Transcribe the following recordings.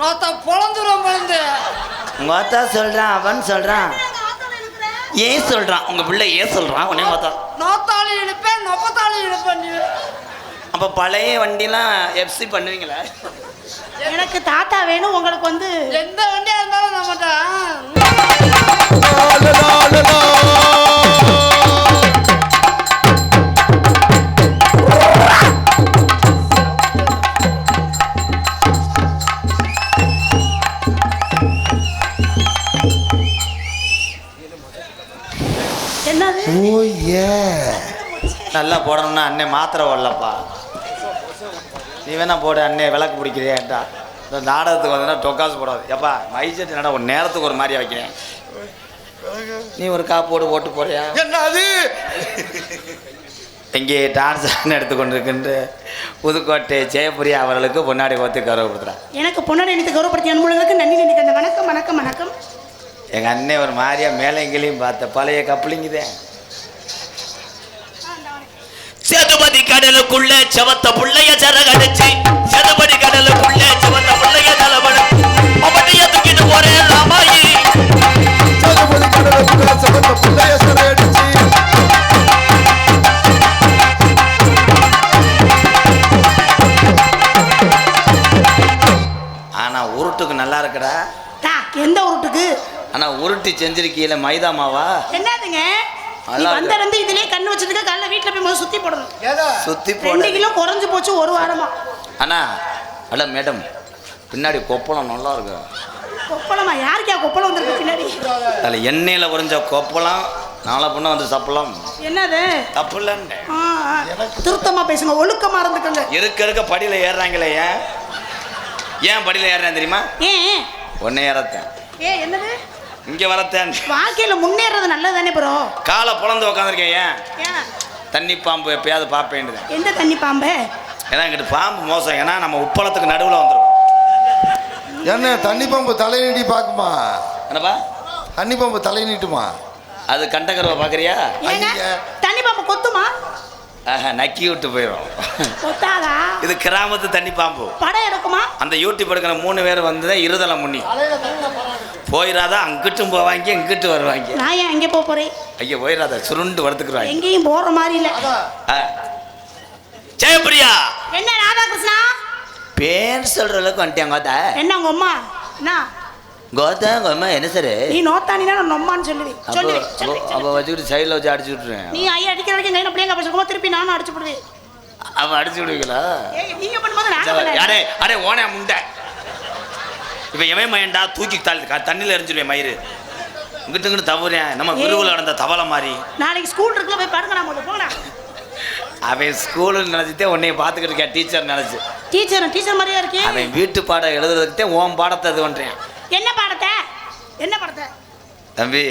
நோத்தா பொழந்துரும் பொழந்து உங்க அத்தா சொல்றான் அவன் சொல்றான். ஏன் சொல்றான்? உங்க பிள்ளை ஏன் சொல்றான்? உடனே பார்த்தா. நோத்தாளி இழுப்பேன் நொப்பத்தாளி இழுப்பேன் நீ. அப்ப பழைய வண்டிலாம் எஃப்சி பண்ணுவீங்களா? எனக்கு தாத்தா வேணும் உங்களுக்கு வந்து எந்த வண்டியா இருந்தாலும் நம்மகிட்ட என்னது நல்லா போடணும்னா அண்ணே மாத்திரை ஓடலப்பா நீ வேணா போடு அண்ணே விளக்கு பிடிக்கிறியாட்டா இந்த நாடகத்துக்கு வந்தா டொக்காசு போடாது. எப்பா மைசெட் நட ஒரு நேரத்துக்கு ஒரு மாதிரி வைக்கிறேன். நீ ஒரு காப்போடு போட்டு போறியா என்னது? இங்கே டான்ஸ் எடுத்து கொண்டிருக்கின்ற புதுக்கோட்டை ஜெயபுரியா அவர்களுக்கு பொன்னாடி கோத்து கௌரவப்படுத்துறா. எனக்கு பொன்னாடி எனக்கு கௌரவப்படுத்தி அன்புள்ளவர்களுக்கு நன்றி நன்றி அந்த வணக்கம் வணக்கம் வணக்கம். எங்கள் அண்ணன் ஒரு மாதிரியா மேலைங்களையும் பார்த்த பழைய கப்பலிங்குதே. சேதுபதி கடலுக்குள்ள செவத்த புள்ளைய சரகடிச்சு சேதுபதி கடலுக்குள்ள செவத்த புள்ளைய தலைவன் அவனைய தூக்கிட்டு போறேன் ராமாயி? சதுபதி கடலுக்குள்ள சிவந்த புள்ளைய சிறையடிச்சு ஆனா உருட்டுக்கு நல்லா இருக்குடா. எந்த உருட்டுக்கு? ஆனா உருட்டி செஞ்சிருக்கீல மைதா மாவா? என்னதுங்க? நீ நல்லா இருக்கு. வந்த இருந்து இதுலயே கண்ணு வச்சதுக்கு காலைல வீட்டுல போய் முதல்ல சுத்தி போடணும். சுத்தி ரெண்டு கிலோ குறைஞ்சு போச்சு ஒரு வாரமா. அண்ணா அட மேடம் பின்னாடி கொப்பளம் நல்லா இருக்கு? கொப்பளமா? யாருக்கா கொப்பளம் வந்திருக்கு பின்னாடி? அதில் எண்ணெயில் உறிஞ்ச கொப்பளம் நாளை பொண்ணு வந்து சப்பளம் என்னது? தப்பு இல்லைன்னு. திருத்தமா பேசுங்க ஒழுக்கமா இருந்துக்கங்க. இருக்க இருக்க படியில் ஏறுறாங்களே ஏன்? ஏன் படியில் ஏறுறேன் தெரியுமா? ஏன்? ஒன்னே ஏறத்தேன். ஏ என்னது? இங்கே வரத்தேன். வாழ்க்கையில முன்னேறது நல்லது தானே ப்ரோ காலை புலந்து உட்காந்துருக்கேன் ஏன்? தண்ணி பாம்பு எப்பயாவது பார்ப்பேன்டுதேன் எந்த தண்ணி பாம்பு? ஏன்னா இங்கிட்டு பாம்பு மோசம். ஏன்னா நம்ம உப்பளத்துக்கு நடுவில் வந்துடும் என்ன தண்ணி பம்பு தலை நீட்டி பார்க்குமா? என்னப்பா? தண்ணி பம்பு தலை நீட்டுமா? அது கண்டகரவை பார்க்குறியா ஏங்க. தண்ணி பாம்பு கொத்துமா? ஆஹா நக்கி விட்டு போயிடும் கொத்தாதா? இது கிராமத்து தண்ணி பாம்பு. படம் எடுக்குமா? அந்த யூடியூப் எடுக்கிற மூணு பேர் வந்து இருதலை முன்னி. போயிடாத அங்கிட்டும் போவாங்க இங்கிட்டு வருவாங்க. நான் ஏன் எங்கே போக போறேன்? ஐயா போயிடாத சுருண்டு வளர்த்துக்குறாங்க. எங்கேயும் போற மாதிரி இல்ல. ஜெயபிரியா என்ன ராதாகிருஷ்ணா? பேர் சொல்ற அளவுக்கு வந்துட்டேன் கோத்தா என்ன உங்க அம்மா? என்ன? கோத்தா உங்க அம்மா என்ன சார்? நீ நோத்தானினா நான் நொம்மான்னு சொல்லுவேன். சொல்லுவேன் அப்போ வச்சுக்கிட்டு சைடில் வச்சு அடிச்சு விட்டுருவேன். நீ ஐயா அடிக்கிற வரைக்கும் கையில பிள்ளைங்க பேசும்போது திருப்பி நானும் அடிச்சு போடுவேன் அவன் அடிச்சு விடுவீங்களா? ஏய், நீங்க பண்ணும்போது நான் அடே அடே ஓனே முண்டை. இப்போ எவன் மயன்டா தூக்கி தாள் தண்ணியில் எரிஞ்சிருவேன் மயிறு. இங்கிட்டு இங்கிட்டு தவறேன். நம்ம விருவில் நடந்த தவளை மாதிரி. நாளைக்கு ஸ்கூல் இருக்குல்ல போய் பாருங்க நான் முதல்ல போனா அவன் ஸ்கூலு நினச்சிட்டே உன்னைய பார்த்துக்கிட்டு இருக்கேன் டீச்சர் நினச்சி. டீச்சர் டீச்சர் மாதிரியா இருக்கேன் அவன் வீட்டு பாடம் எழுதுறதுக்கிட்டே உன் பாடத்தை இது பண்ணுறேன் என்ன பாடத்தை? என்ன பாடத்தை? தம்பி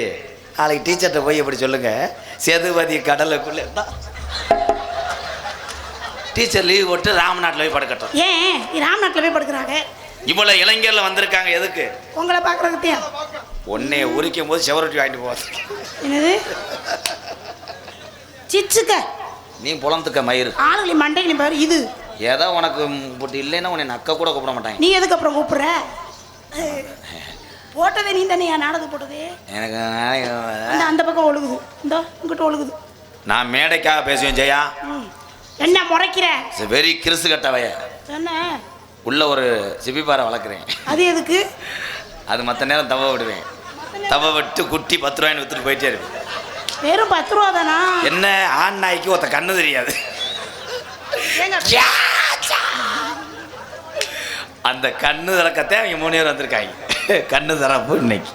நாளைக்கு டீச்சர்கிட்ட போய் இப்படி சொல்லுங்க. சேதுபதி கடலுக்குள்ளே டீச்சர் லீவ் போட்டு ராமநாட்டில் போய் படுக்கட்டும். ஏன்? ராம்நாட்டில் போய் படுக்கிறாங்க. இவ்வளோ இளைஞர்ல வந்திருக்காங்க எதுக்கு? உங்களை பார்க்குறதுத்தையா உன்னைய உரிக்கும் போது செவரட்டி வாங்கிட்டு போவாது என்னது? சிச்சுக்க. நீ புலந்துக்க மயிறு. ஆளுகளை மண்டையில பாரு இது. ஏதோ உனக்கு இப்படி இல்லைன்னா உன்னை நக்க கூட கூப்பிட மாட்டாங்க நீ எதுக்கு அப்புறம் கூப்பிடுற? போட்டதே நீ தானே என் நாடகம் போட்டதே. எனக்கு அந்த பக்கம் ஒழுகுது. இந்த இங்கிட்ட ஒழுகுது. நான் மேடைக்காக பேசுவேன் ஜெயா. என்ன முறைக்கிற? வெரி கிறிசு கட்டவைய என்ன? உள்ள ஒரு சிப்பிப்பாறை வளர்க்குறேன். அது எதுக்கு? அது மற்ற நேரம் தவ விடுவேன். தவ விட்டு குட்டி பத்து ரூபாய்னு வித்துட்டு போயிட்டே இருப்பேன் வெறும் பத்து ரூபா தானா? என்ன ஆண் நாய்க்கு ஒருத்த கண்ணு தெரியாது. அந்த கண்ணு திறக்கத்தை அவங்க மூணு பேர் வந்திருக்காங்க. கண்ணு திறப்பு இன்னைக்கு.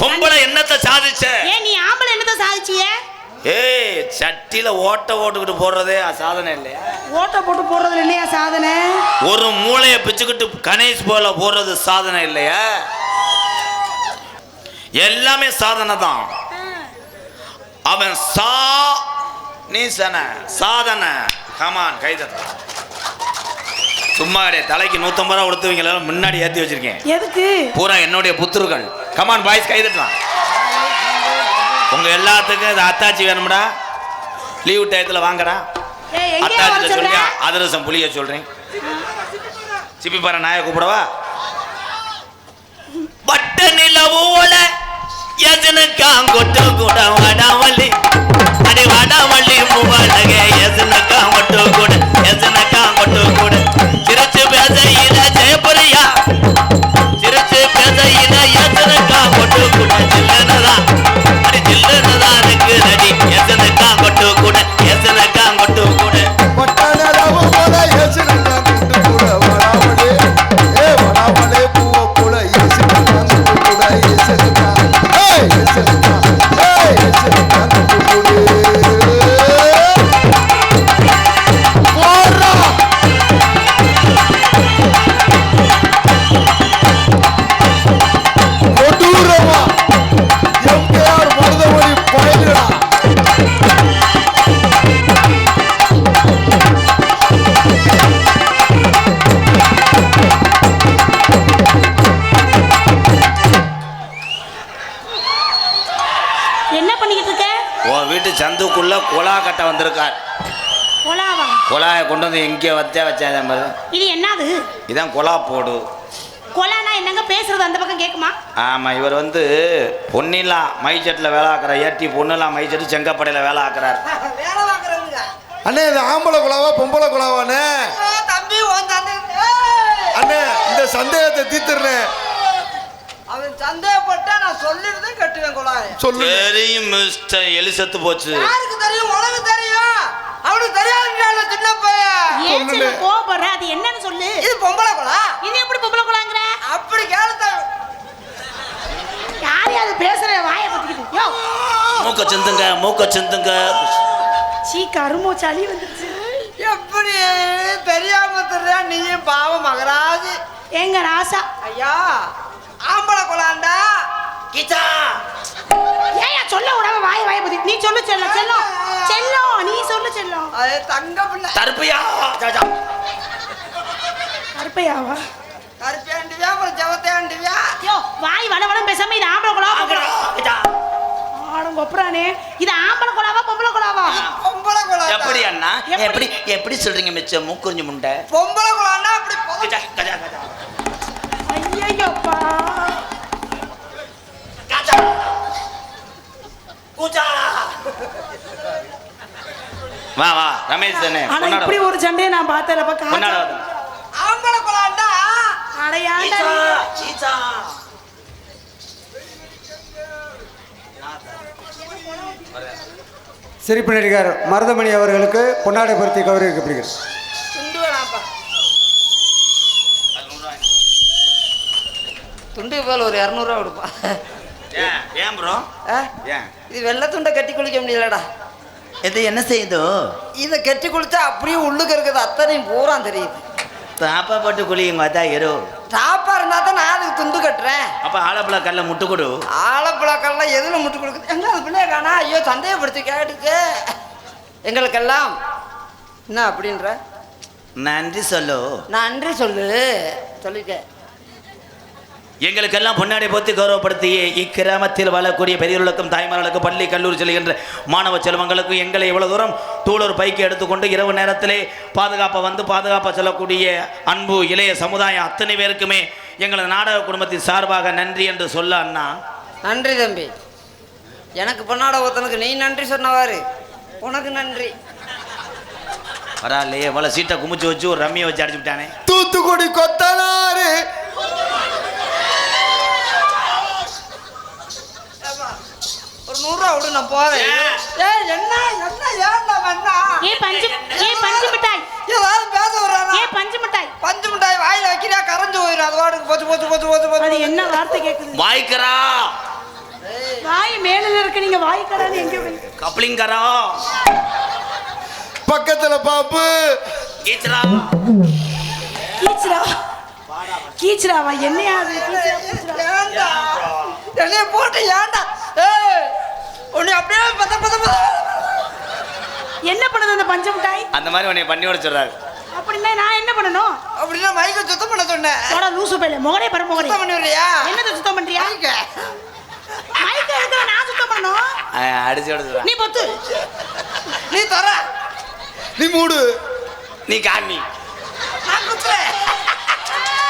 பொம்பளை என்னத்தை சாதிச்ச? ஏன் நீ ஆம்பளை என்னத்த சாதிச்சிய? ஏய் சட்டியில ஓட்ட ஓட்டுக்கிட்டு போடுறதே சாதனை இல்லையா? ஓட்டை போட்டு போடுறதுல இல்லையா சாதனை? ஒரு மூளையை பிச்சுக்கிட்டு கணேஷ் போல போடுறது சாதனை இல்லையா? எல்லாமே சாதனை தான். அவன் சா நீ சன சாதனை. கமான் கைதட்ட. சும்மா கிடையாது. தலைக்கு நூற்றம்பது ரூபா கொடுத்துவீங்க முன்னாடி ஏற்றி வச்சிருக்கேன். எதுக்கு? பூரா என்னுடைய புத்துருக்கள் கமான் பாய்ஸ் கைதட்டலாம். உங்கள் எல்லாத்துக்கும் இது அத்தாச்சி வேணும்டா. லீவு டயத்தில் வாங்கடா. அத்தாச்சி சொல்லி அதிரசம் புளிய சொல்கிறேன் சிப்பிப்பாறை நாயை கூப்பிடவா? பட்ட நிலவு எதனுக்காங்கொட்டு கூட வடாமலே வந்திருக்கார் கொலாவா? குழாயை கொண்டு வந்து எங்கே வச்சா வச்சேன் பாரு. இது என்னது? இதான் குலா போடு. கொலானா என்னங்க பேசுறது அந்த பக்கம் கேக்குமா? ஆமாம் இவர் வந்து பொன்னிலா மைச்சட்டில் வேலை ஆக்குறார். ஏற்றி பொண்ணுலா மைச்சட்டு செங்கப்படையில் வேலை ஆக்குறார். அண்ணே இது ஆம்பளை குழாவா பொம்பளை குழாவாண்ணே தம்பி! அண்ணே இந்த சந்தேகத்தை தீர்த்துறேன். அவன் சந்தேகப்பட்டா நான் சொல்லிட்டு கட்டுவேன் குழாய சொல்லு தெரியும் மிஸ்டர் எலி செத்து போச்சு யாருக்கு தெரியும் உனக்கு தெரியும் அவனுக்கு பையன் ஏன் கோபப்படுற? அது என்னன்னு சொல்லு. இது பொம்பளை குழா இது எப்படி பொம்பளை கொலாங்கிற? அப்படி கேளுத்த. யாரையாவது பேசுற? வாயை பத்திக்கிட்டு. யோ. மூக்க சிந்துங்க மூக்க சிந்துங்க. சீ கருமோ சளி வந்துருச்சு. எப்படி தெரியாம தெரியா நீயும் பாவம் மகராஜ். எங்க ராசா? ஐயா ஆம்பளை குழாண்டா கிச்சா ஏயா சொல்ல விடாம வாயை வாயை பத்தி நீ சொல்லு செல்லம் செல்லம். செல்லம் நீ சொல்லு செல்லம். அது தங்க பிள்ளை. தருப்பையா கருப்பையாவா? கருப்பியாண்டிவியா அப்புறம் ஜவத்தையாண்டிவியா யோ வாய் வட வடம் பேசாம இது ஆம்பளை கொலாவா ஆடம் கொப்புறானே. இது ஆம்பளை கொலாவா பொம்பளை கொலாவா பொம்பளை குழா எப்படி அண்ணா? எப்படி? எப்படி சொல்றீங்க மிச்சம்? மூக்குறிஞ்சு முண்டை. பொம்பளை குழாண்டா அப்படி கஜா, கஜா, கஜா. வா வா ரமேஷ் தானே ஆனா இப்படி ஒரு சண்டையை நான் பார்த்தேன்ப்பா வா. ஆம்பளை குழாண்டா அடையாண்டா சிரிப்பு நடிகர் மருதமணி அவர்களுக்கு பொன்னாடை பொருத்தி கௌரவிக்கப்படுகிறது. துண்டு போல ஒரு இரநூறுவா கொடுப்பா. ஏன் ஏன் ப்ரோ இது வெள்ளை துண்டை கட்டி குளிக்க முடியலடா. இது என்ன செய்யுதோ? இதை கட்டி குளிச்சா அப்படியே உள்ளுக்கு இருக்குது. அத்தனையும் பூரா தெரியுது. தாப்பா போட்டு குளியுங்க அதா எரு டாப்பா இருந்தா தான் நான் அதுக்கு துண்டு கட்டுறேன். அப்ப ஆலப்பழ கல்ல முட்டு கொடு. ஆலப்பழக்கெல்லாம் எதில் முட்டு கொடுக்குது? எங்க அது பிள்ளைய காணா? ஐயோ சந்தேகப்படுத்தி கேட்டுச்சு. எங்களுக்கெல்லாம். என்ன அப்படின்ற? நன்றி சொல்லு. நான் அன்றி சொல்லு. சொல்லிக்க எங்களுக்கெல்லாம் பொன்னாடை போத்தி கௌரவப்படுத்தி இக்கிராமத்தில் வாழக்கூடிய பெரியவர்களுக்கும் தாய்மார்களுக்கும் பள்ளி கல்லூரி செல்கின்ற மாணவ செல்வங்களுக்கும் எங்களை இவ்வளவு தூரம் தூளூர் பைக்கு எடுத்துக்கொண்டு இரவு நேரத்திலே பாதுகாப்பை வந்து பாதுகாப்பாக செல்லக்கூடிய அன்பு இளைய சமுதாயம் அத்தனை பேருக்குமே எங்களது நாடக குடும்பத்தின் சார்பாக நன்றி என்று சொல்ல அண்ணா. நன்றி தம்பி. எனக்கு பொன்னாட ஒருத்தனுக்கு நீ நன்றி சொன்னவாரு உனக்கு நன்றி. பரவாயில்லையே இவ்வளோ சீட்டை குமிச்சு வச்சு ஒரு ரம்மியை வச்சு அடிச்சு விட்டானே. தூத்துக்குடி கொத்தனாரு ஒரு நூறுரூவா விடு நான் போறேன். ஏய் என்ன என்ன ஏன்டா வேணா ஏ பஞ்சு ஏ பஞ்சு மிட்டாய். ஏதாவது பேச வர்றானா? ஏ பஞ்சு மிட்டாய். பஞ்சு மிட்டாய் வாயில வைக்கிறியா? கரைஞ்சு போயிடும் அது வாட்டுக்கு போச்சு போச்சு போச்சு போச்சு அது போச்சு என்ன வார்த்தை கேக்குது? வாய்க்கரா. வாய் மேல இருக்கு நீங்க வாய்க்கறான்னு எங்க போய்? கப்ளிங்கரா. பக்கத்துல பாப்பு. கீச்சரா கீச்சுரா கீச்சுராவா என்னையா அது? கீச்சுரா. ஏன்டா? என்னைய போட்டு ஏன்டா? ஏய் உன்னை அப்படியே பத்த பத்த பத்த என்ன பண்ணுது அந்த பஞ்சு மிட்டாய்? அந்த மாதிரி உன்னை பண்ணி விட சொல்றாரு. அப்படின்னா நான் என்ன பண்ணணும்? அப்படின்னா மைக்க சுத்தம் பண்ண சொன்னேன் போடா லூசு பையில. முகடே பர முகடே சுத்தம் பண்ணி விடுறியா என்னது சுத்தம் பண்றியா? மைக்க. மைக்க எடுத்து நான் சுத்தம் பண்ணணும். அடிச்சு விட சொல்றான் நீ பொத்து. நீ தர. நீ மூடு. நீ காமி நான் குத்துறேன்.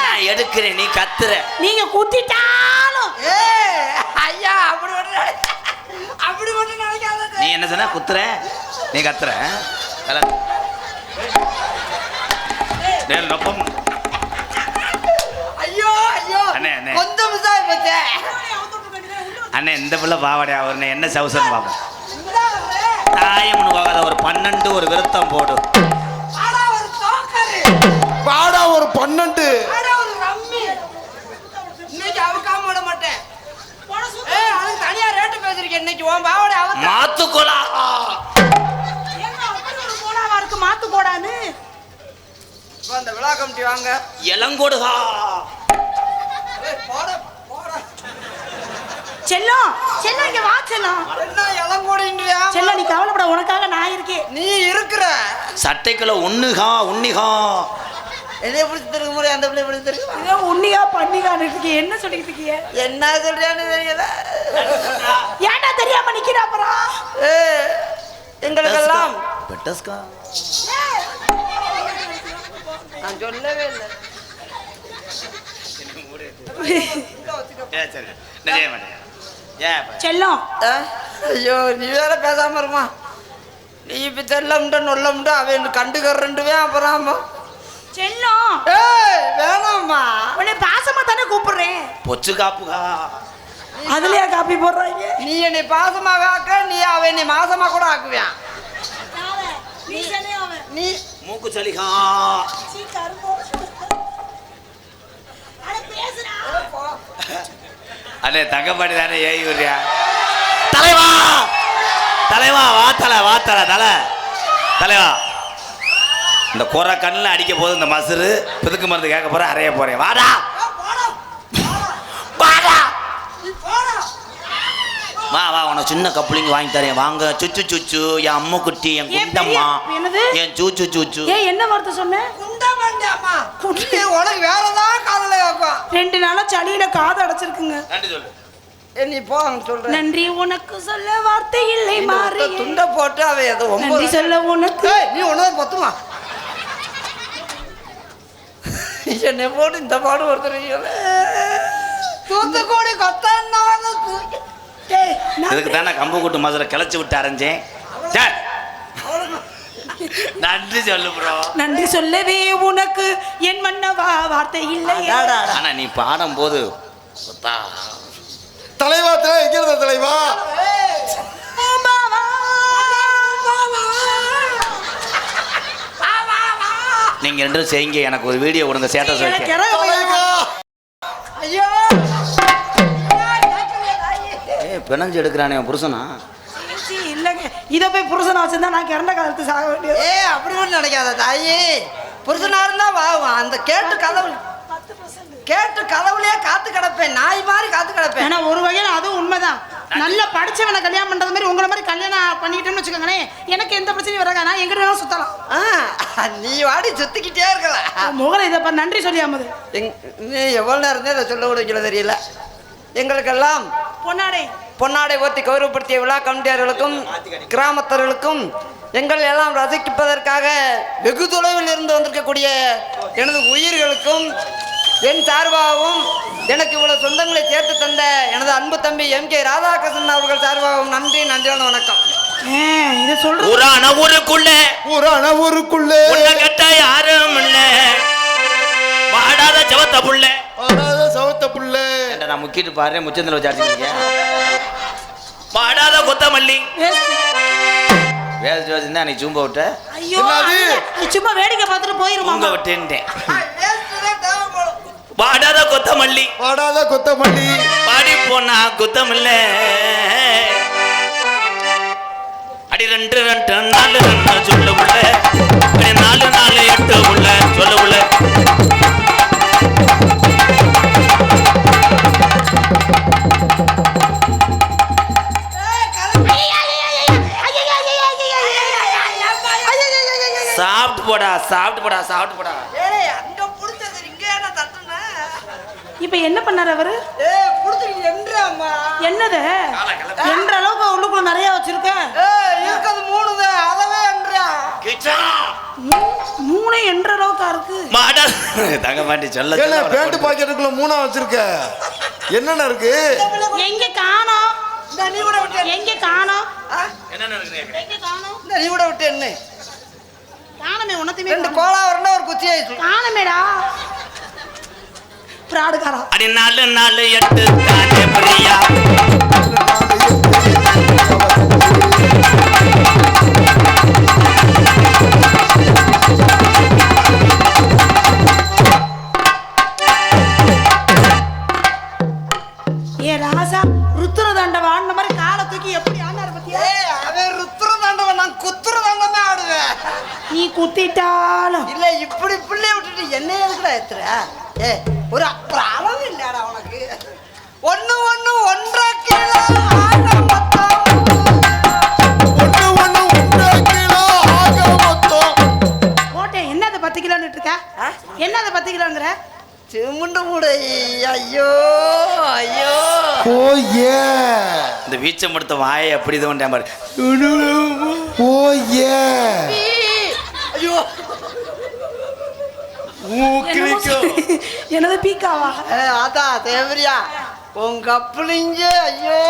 நான் எடுக்கிறேன் நீ கத்துற. நீங்க குத்திட்டாலும். ஏ ஐயா அப்படி அப்படி மட்டும் நினைக்காத நீ என்ன சொன்ன? குத்துற? நீ கத்துற? நொப்பம். ஐயோ ஐயோ. அண்ணே, அண்ணே. கொஞ்சம் மிஸ் ஆகி போச்சே. அண்ணே இந்த பிள்ளை பாவடையா அவரு என்ன சவுசன் பாப்போம். தாயம்னு போகாத ஒரு பன்னெண்டு ஒரு விருத்தம் பாடா ஒரு பன்னெண்டு ஆனா ஒரு ரம்மி இன்னைக்கு அவுக்காம விட மாட்டேன் ஏய் அதுக்கு தனியா ரேட்டு பேசிருக்கேன் இன்னைக்கு உன் பாவடை ஏங்க, அப்படி ஒரு கோடாவா இருக்கு? மாத்து கோடான்னு அந்த விழா கமிட்டி வாங்க. இளங்கோடுகா. ஏய், போட போட. செல்லம் செல்லம் இங்க வா செல்லம். என்ன இளங்கோடின்றியா செல்லம் நீ கவலைப்பட உனக்காக நான் இருக்கேன். நீ இருக்கிற. சட்டைக்குள்ள உண்ணுகா உன்னிகா என்னைய பிடிச்சி திருக்க முடியும் அந்த பிள்ளை பிடிச்சி திருக்க ஏதோ உன்னியா பண்ணிக்கான்னு இருக்கீங்க என்ன சொல்லிட்டு இருக்கீங்க என்ன சொல்றியான்னு தெரியல. ஏன்டா தெரியாம நிக்கிறா அப்புறம் எங்களுக்கெல்லாம் பெட்டஸ்கா? நான் சொல்லவே இல்லை? செல்லம். ஆ? ஐயோ நீ வேற பேசாம இருமா. நீ இப்ப தெல்லமுட்ட நொல்லமுட்ட அவன் கண்டுக்கறண்டுவே அப்புறம். செல்லம். ஏய் வேணாம்மா. உன்னை பாசமா தானே கூப்பிடுறேன். பொச்சு காப்புகா. அதுலயா காப்பி போடுறாங்க? நீ என்னை பாசமாக ஆக்க நீ அவன் என்னை மாசமா கூட ஆக்குவியான் நீ மூக்கு சளிகா. அண்ணே தங்கப்பாடி தானே ஏய் விடுறியா தலைவா! தலைவா வா தலை வா தலை தலை. தலைவா. இந்த குறை கண்ணில் அடிக்க போது இந்த மசுரு பிதுக்கு மருந்து கேட்க போறேன் அறைய போறேன். வாடா! வாடா! வா வா உனக்கு சின்ன கப்ளிங் வாங்கி தரேன். வாங்க. சுச்சு சுச்சு. என் அம்மு குட்டி என் குண்டம்மா? என் சூச்சு சூச்சு. ஏன் என்ன வார்த்தை சொன்ன? குண்டமாண்டியாம்மா நீ உனக்கு வேற ஏதாவது காதல வைப்பான் ரெண்டு நாளா சளியில காது அடைச்சிருக்குங்க. நன்றி சொல்லு. நீ போ சொல்றேன். நன்றி உனக்கு சொல்ல வார்த்தை இல்லை மாறி. துண்டை போட்டு அவன் ஏதோ நன்றி சொல்ல உனக்கு. நீ ஒன்னதான் பத்துமா? என்னை போட்டு இந்த பாடு ஒருத்தர் தூத்துக்குடி இதுக்கு தானே கம்பு கூட்டு மதுரை கிளச்சி விட்டு அரைஞ்சேன். சே. நன்றி சொல்லு ப்ரோ நன்றி சொல்லவே உனக்கு. என் மன்னவா வார்த்தை இல்லை. ஆனா நீ பாடும் போது தலைவா தலை எங்க இருந்த தலைவா. நீங்க ரெண்டும் செய்யுங்க. எனக்கு ஒரு வீடியோ கொடுங்க சேட்டஸ் எனக்கு வைக்க ஏ பிணஞ்சு எடுக்கிறானே உன் புருஷனா? இல்லைங்க. இதை போய் புருஷனை வச்சிருந்தா நான் கிறண்ட காலத்து சாக வேண்டியது. ஏ அப்படி ஒன்றும் நினைக்காத தாயி. புருஷனா இருந்தா வாவும் அந்த கேட்டு கதவு கேட்டு கதவுலயே காத்து கிடப்பேன். நாய் மாதிரி காத்து கிடப்பேன். ஏன்னா ஒரு வகையில் அதுவும் உண்மைதான். நல்லா படிச்சவனை கல்யாணம் பண்றது மாதிரி உங்களை மாதிரி கல்யாணம் பண்ணிக்கிட்டோம்னு வச்சுக்கோங்களேன் எனக்கு எந்த பிரச்சனையும் வராங்க நான் எங்கிட்ட வேணாலும் சுத்தலாம். நீ வாடி சுத்திக்கிட்டே இருக்கலாம். முகலை இதை நன்றி சொல்லியாமது நீ எவ்வளோ நேரம் இதை சொல்ல விடுங்களோ தெரியல. எங்களுக்கெல்லாம் பொன்னாடை. பொன்னாடை ஓத்தி கௌரவப்படுத்திய விழா கமிட்டியார்களுக்கும் கிராமத்தர்களுக்கும் எங்கள் எல்லாம் ரசிப்பதற்காக வெகு தொலைவில் இருந்து வந்திருக்கக்கூடிய எனது உயிர்களுக்கும் என் சார்பாகவும் எனக்கு இவ்வளவு சொந்தங்களை சேர்த்து தந்த எனது அன்பு தம்பி எம் கே ராதாகிருஷ்ணன் அவர்கள் சார்பாகவும் நன்றி நன்றியான வணக்கம். இதை சொல்றது ஊரான ஊருக்குள்ள. ஊரான ஊருக்குள்ளே. உன்னை கட்ட யாரும் இல்ல. வாடாத செவத்த புள்ள. ஆடாத சவத்த புள்ளே. நான் முக்கிட்டு பாரு முச்சந்தில் வச்சு அடிச்சிருக்கேன் வாடாத கொத்தமல்லி. வேலை வச்சுருந்தா நீ சூம்ப விட்ட? ஐயோ சும்மா வேடிக்கை பார்த்துட்டு போயிருவாங்க. விட்டேன்ட்டேன். வாடாத கொத்தமல்லி. பாடாத கொத்தமல்லி. பாடி போனா குத்தமில்ல. அடி ரெண்டு ரெண்டு நாலு ரெண்டு சொல்ல உள்ள. அடி நாலு நாலு எட்டு உள்ள சொல்ல உள்ள. சாப்பிட்டு போடா சாப்பிட்டு போடா சாப்பிட்டு போடா ஏய் அங்க புடிச்சது இங்க என்ன தட்டுன இப்ப என்ன பண்ணாரு அவரு? என்னது? என்ற அளவுக்கு உள்ளுக்குள்ள நிறைய வச்சிருக்க? ஏய் இருக்கிறது மூணுது அதவே என்றா. கிச்சா. மூ- மூணே என்ற அளவுக்கா இருக்கு? மாடா தங்க மாட்டி சொல்ல ஏன்னா சொல்ல பேண்ட் பாக்கெட்டுக்குள்ள மூணா வச்சிருக்க? என்னென்ன இருக்கு? எங்க காணோம்? இந்த நீ கூட விட்டு எங்க காணோம்? என்னென்ன கேக்குறேன். எங்க காணோம்? இந்த நீ கூட விட்டு என்ன? காணமே உனத்துமே ரெண்டு கோலா வரணும் ஒரு குச்சி ஆயிடுச்சு காணமேடா. பிராடுகாரா? அடி நாலு நாலு எட்டு வீச்சம் எடுத்த வாயை அப்படி பண்ணிட்டேன் பாரு. ஓ ஏ. ஐயோ. என்னது பீக்காவா? அதான் தேவரியா. உங்க கப்பலிங்க ஐயோ.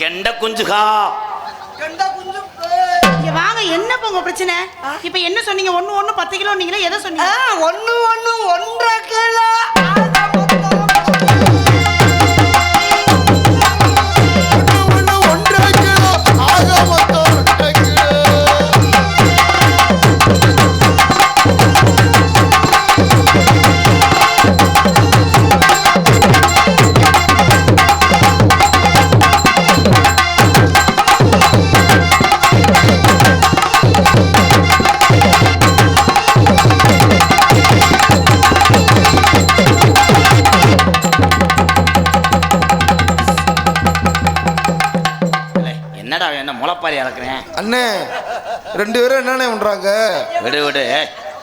கெண்ட குஞ்சுகா கண்ட குஞ்சு இங்க வாங்க என்ன உங்க பிரச்சனை? இப்ப என்ன சொன்னீங்க? ஒண்ணு ஒண்ணு பத்து கிலோ நீங்களே எதை சொன்னீங்க? ஒண்ணு ஒண்ணு ஒன்றரை கிலோ. இறக்குறேன் அண்ணே ரெண்டு பேரும் என்னண்ணே பண்றாங்க? விடு விடு.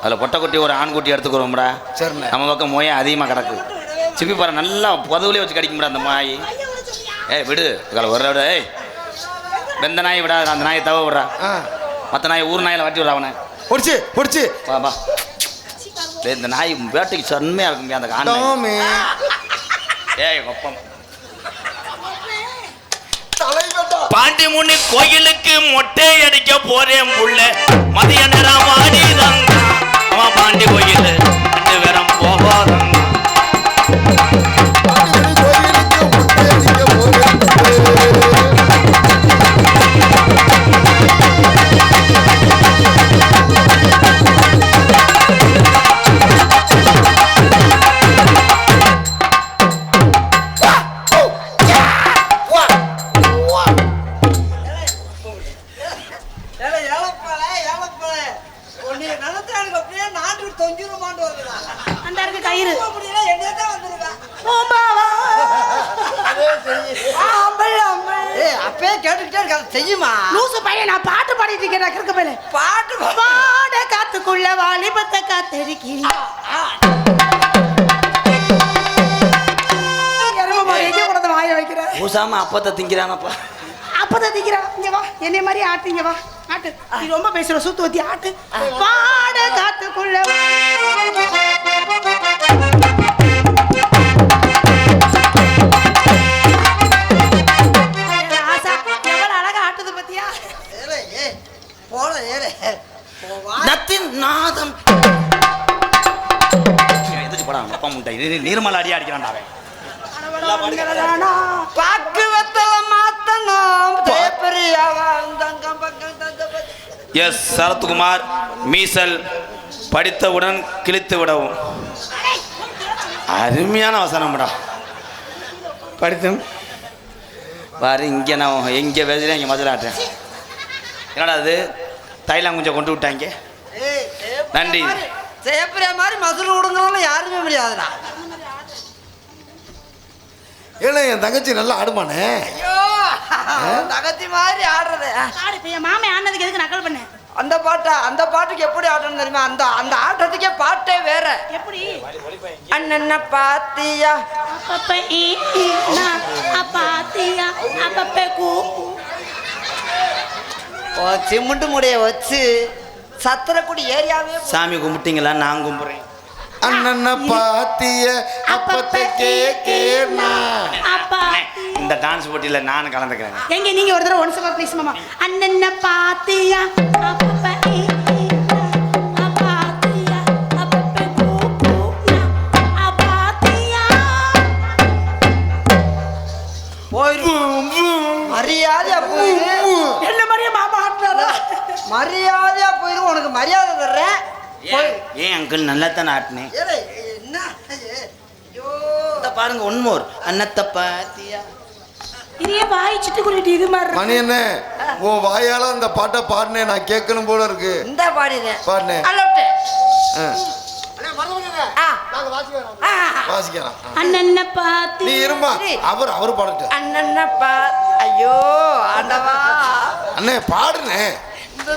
அதில் பொட்டை குட்டி ஒரு ஆண் குட்டி எடுத்துக்கிறோம்டா சரிண்ணே. நம்ம பக்கம் மோயம் அதிகமாக கிடக்கு. சிப்பி பாரு நல்லா புதவுலேயே வச்சு கடிக்கும்டா அந்த மாய். ஏய் விடு. இதில் ஒரு விடு ஏய். வெந்த நாய் விடாத அந்த நாயை தவ விடுறா. மற்ற நாயை ஊர் நாயில் வாட்டி விடுறா அவனை. பொடிச்சு பொடிச்சு வா வா. இந்த நாய் வேட்டைக்கு செம்மையாக இருக்கும் அந்த ஏய் ஒப்பம் பாண்டிமுனி கோயிலுக்கு மொட்டை அடிக்க போறேன் புள்ள. மதிய நேரம் ஆடிதாங்க அவன் பூசாம அப்பத்தை திங்கிறானப்பா. அப்பதான் திக்கிறான் இங்க வா என்னை மாதிரி ஆட்டு இங்க வா ஆட்டு. நீ ரொம்ப பேசுற சூத்து வத்தி ஆட்டு. வாட காத்துக்குள்ள போல ஏலே போவா. நத்தின் நாதம். எதிர்த்து போடா? அப்பா முட்டை. நீர்மலை அடி தங்கம் பக்கம். எஸ் சரத்குமார் மீசல் படித்தவுடன் கிழித்து விடவும். அருமையான வசனம்டா படித்தம். பாரு இங்கே நான் எங்கே பேசுகிறேன் இங்கே மதுராட்டேன் என்னடா அது தைலம் கொஞ்சம் கொண்டு விட்டாங்க. நன்றி. மாதிரி- தேப்பரியா மாதிரி மதுரை விடுங்கிறவங்க யாருமே முடியாதுடா. ஏன்னா என் தங்கச்சி நல்லா ஆடுமானே ஐயோ தகத்தி மாதிரி ஆடுறது. ஆடு இப்ப என் மாமே ஆனதுக்கு எதுக்கு நக்கல் பண்ண? அந்த பாட்டா அந்த பாட்டுக்கு எப்படி ஆடணும் தெரியுமா? அந்த அந்த ஆட்டத்துக்கே பாட்டே வேற. எப்படி? அண்ணன பாத்தியா? அப்பப்ப ஈ, அப்பாத்தியா அப்பப்ப கூ. சிமுண்டு முடிய வச்சு சத்திரக்குடி ஏரியாவே சாமி கும்பிட்டீங்களா? நான் கும்பிட்றேன். அண்ணன பாத்திய அப்பத்தை கேக்கேனா அப்பா. இந்த டான்ஸ் போட்டியில நான் கலந்துக்கிறேன். எங்க நீங்க ஒரு தடவை ஒன் செகண்ட் ப்ளீஸ் மாமா. அண்ணன பாத்தியா அப்பப்ப அங்கிள் நல்லா தானே ஆட்டினேன் பாருங்க ஒன்மோர் அன்னத்தை பாத்தியா? இதே வாய் சிட்டுக்குருவிட்டு இது மாதிரி. மணி என்ன? உன் வாயால அந்த பாட்டை பாடினேன் நான் கேட்கணும் போல இருக்கு. இந்த பாடினேன். பாடினேன். வாசிக்கலாம் ஆ. அண்ணன பாத்தி. நீ இருமா? அவர் அவர் பாடட்டு அண்ணன்ன பா ஐயோ ஆண்டவா. அண்ணே பாடுனே.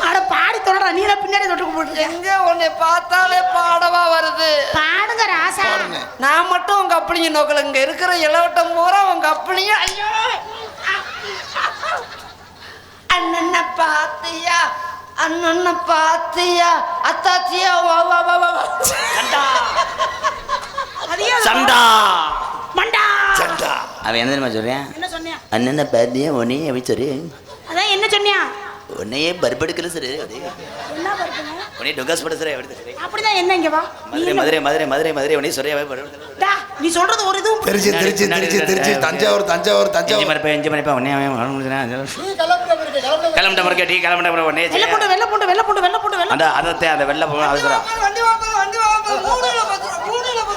அட பாடி தொடரா நீல பின்னாடி தொட்டுக்கு போட்டு எங்க உன்னை பார்த்தாலே பாடவா வருது? பாடுங்க ராசா. நான் மட்டும் உங்க அப்படிங்க நோக்கல. இங்க இருக்கிற இளவட்டம் பூரா உங்க அப்படிங்க ஐயோ! அண்ணன்ன பாத்தியா? அண்ணன்ன பாத்தியா? அத்தாச்சியா வா வா வா வா வா. அதையே சண்டா. மண்டா. சண்டா. அவன் என்ன தெரியுமா சொல்றேன்? என்ன சொன்னியா? அண்ணனை பாத்தியா உன்னையே அப்படி சொல்லு அதான் என்ன சொன்னியா? உன்னையே பருப்படுக்கல சரி உன்னையே டொகாஸ் பட சரி அப்படி அப்படிதான் என்ன இங்க வா? மதுரை மதுரை மதுரை மதுரை மதுரை உன்னையே சொரிய டா, நீ சொல்றது ஒரு இதுவும் திருச்சி திருச்சி திருச்சி திருச்சி தஞ்சாவூர் தஞ்சாவூர் தஞ்சாவூர். மணிப்பா அஞ்சு மணிப்பா உடனே அவன் கிளம்பிட்ட மறுக்க டீ கிளம்பிட்ட உடனே வெள்ள பூண்டு வெள்ள பூண்டு வெள்ள பூண்டு வெள்ள பூண்டு வெள்ள அந்த அதத்தை அந்த வெள்ள மூணுல பத்து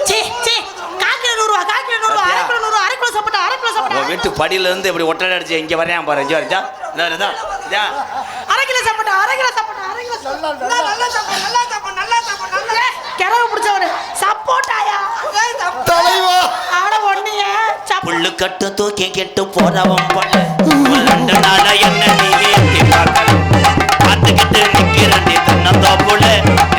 சே சே காக்கில நூறு ரூபா காக்கில நூறு ரூபா அரை கிலோ நூறு ரூபா அரை கிலோ சாப்பிட்டா அரை கிலோ உன் சாப்பிட்டா வீட்டு படியில இருந்து இப்படி ஒட்டடை அடிச்சு இங்க வரையான் பாரு இங்க வரஜா அரை கிலோ சாப்பிட்டா அரை கிலோ சாப்பிட்டா அரை கிலோ சாப்பிட்டா நல்லா சாப்பிடு நல்லா சாப்பிடு நல்லா சாப்பிடு நல்லா கிரவு பிடிச்சவரு. சப்போட்டாயா? தலைவா. ஆட சப்போ புல்லு கட்டு தூக்கி கெட்டு போறவன் போல நாளா என்ன நீ பார்த்துக்கிட்டு நிக்கிறண்டி தன்னந்தோப்புல. எனக்கு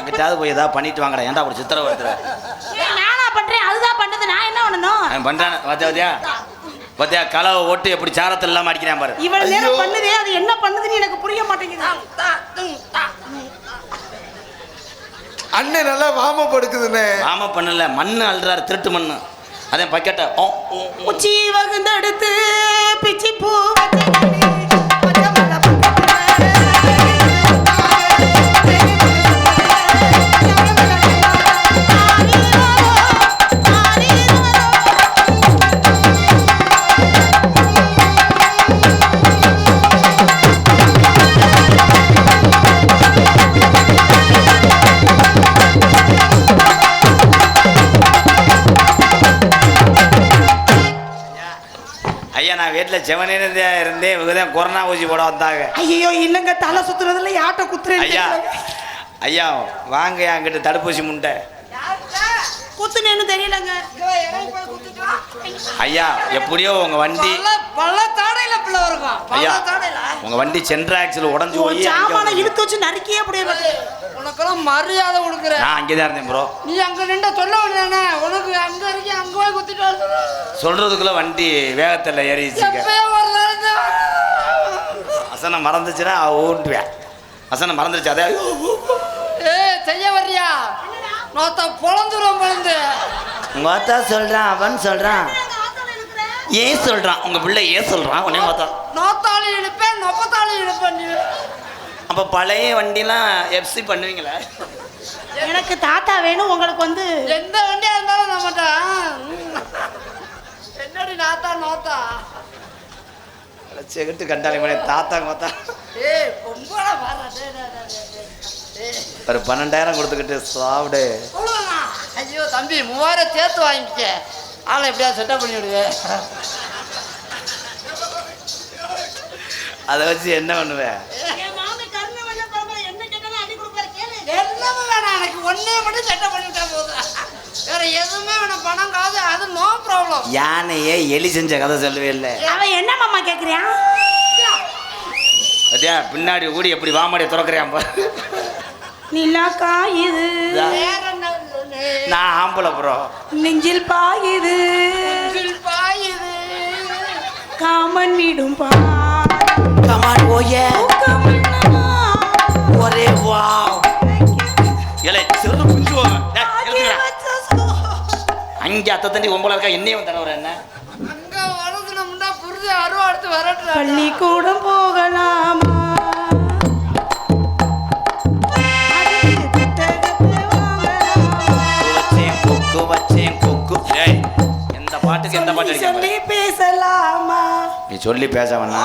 அங்கிட்டாவது போய் ஏதாவது பண்ணிட்டு வாங்கடா. ஏன்டா அப்படி சித்திர வருத்துற ஏய், நானா பண்றேன். அதுதான் பண்ணது. நான் என்ன பண்ணணும்? பண்றான். பாத்தியா பாத்தியா? கலவை ஓட்டு எப்படி சாரத்தில் இல்லாம அடிக்கிறான் பாரு. இவ்வளவு நேரம். பண்ணுதே அது என்ன பண்ணுதுன்னு எனக்கு புரிய மாட்டேங்குது. அண்ணன் நல்லா வாம படுக்குதுண்ணே ஆமா பண்ணல. மண்ணு அள்ளுறாரு திருட்டு மண்ணு. அதே பக்கெட்டை. உச்சி வகுந்தெடுத்து பிச்சி பூ ஐயா நான் வீட்டில் செவனே இருந்தேன் இவங்க தான் கொரோனா ஊசி போட வந்தாங்க. ஐயோ இல்லங்க தலை சுத்துறதுல யாட்ட குத்துறேன் ஐயா ஐயா வாங்க என்கிட்ட தடுப்பூசி முண்டை. குத்துனேன்னு தெரியலங்க. ஐயா எப்படியோ உங்க வண்டி பல தாடையில பிள்ளை வருவான். ஐயா உங்க வண்டி சென்ட்ரா ஆக்சில் உடஞ்சு போய் சாமான இழுத்து வச்சு நறுக்கியே அப்படியே உனக்கெல்லாம் மரியாதை கொடுக்குற நான் அங்கே தான் இருந்தேன் ப்ரோ நீ அங்க நின்று சொல்ல வேண்டியதானே? உனக்கு அங்க இருக்கி அங்க போய் குத்திட்டு சொல்றதுக்குள்ள வண்டி வேகத்தில் ஏறிச்சுங்க அசனம் மறந்துச்சுன்னா ஊண்டுவேன் அசனம் மறந்துருச்சு அதே ஏய் செய்ய வர்றியா? நோத்த பொழந்துரும் பொழந்து உங்க அத்தா சொல்றான் அவன் சொல்றான். ஏன் சொல்றான்? உங்க பிள்ளை ஏன் சொல்றான்? உடனே பார்த்தா. நோத்தாளி இழுப்பேன் நொப்பத்தாளி இழுப்பேன் நீ. அப்ப பழைய வண்டிலாம் எஃப்சி பண்ணுவீங்களா? எனக்கு தாத்தா வேணும் உங்களுக்கு வந்து எந்த வண்டியா இருந்தாலும் நம்மகிட்ட என்னடி நாத்தா நோத்தா? செகட்டு கண்டாலே மணி தாத்தா பார்த்தா. ஏய் பொம்பளை வர ஒரு பன்னெண்டாயிரம் கொடுத்துக்கிட்டு சாப்பிடு? ஐயோ தம்பி மூவாயிரம் சேர்த்து வாங்கிக்க. ஆளை எப்படியா செட்டப் பண்ணி விடுவேன் அதை வச்சு என்ன பண்ணுவேன் ஒன்னே மட்டும் செட்டப் பண்ணி விட்டா போதும். வேற எதுவுமே வேணாம் பணம் காசு அது நோ ப்ராப்ளம் யானையே எலி செஞ்ச கதை சொல்லவே இல்லை. அவன் என்ன மாமா அத்தியா பின்னாடி கூடி எப்படி வாமடியை திறக்கிறேன் நிலா காயுது. வேற என்ன நான் ஆம்பளை ப்ரோ நெஞ்சில் பாயுது. காமன் விடும் பா கமான் ஓயே ஒரே வா இலை சிறு குஞ்சு அங்கே அத்தை தண்டி ஒம்பளை இருக்கா என்னையும் தடவை என்ன? பள்ளிக்கூடம் போகலாமா? பாட்டுக்கு எந்த பாட்டு சொல்லி பேசலாமா? நீ சொல்லி பேச வேணா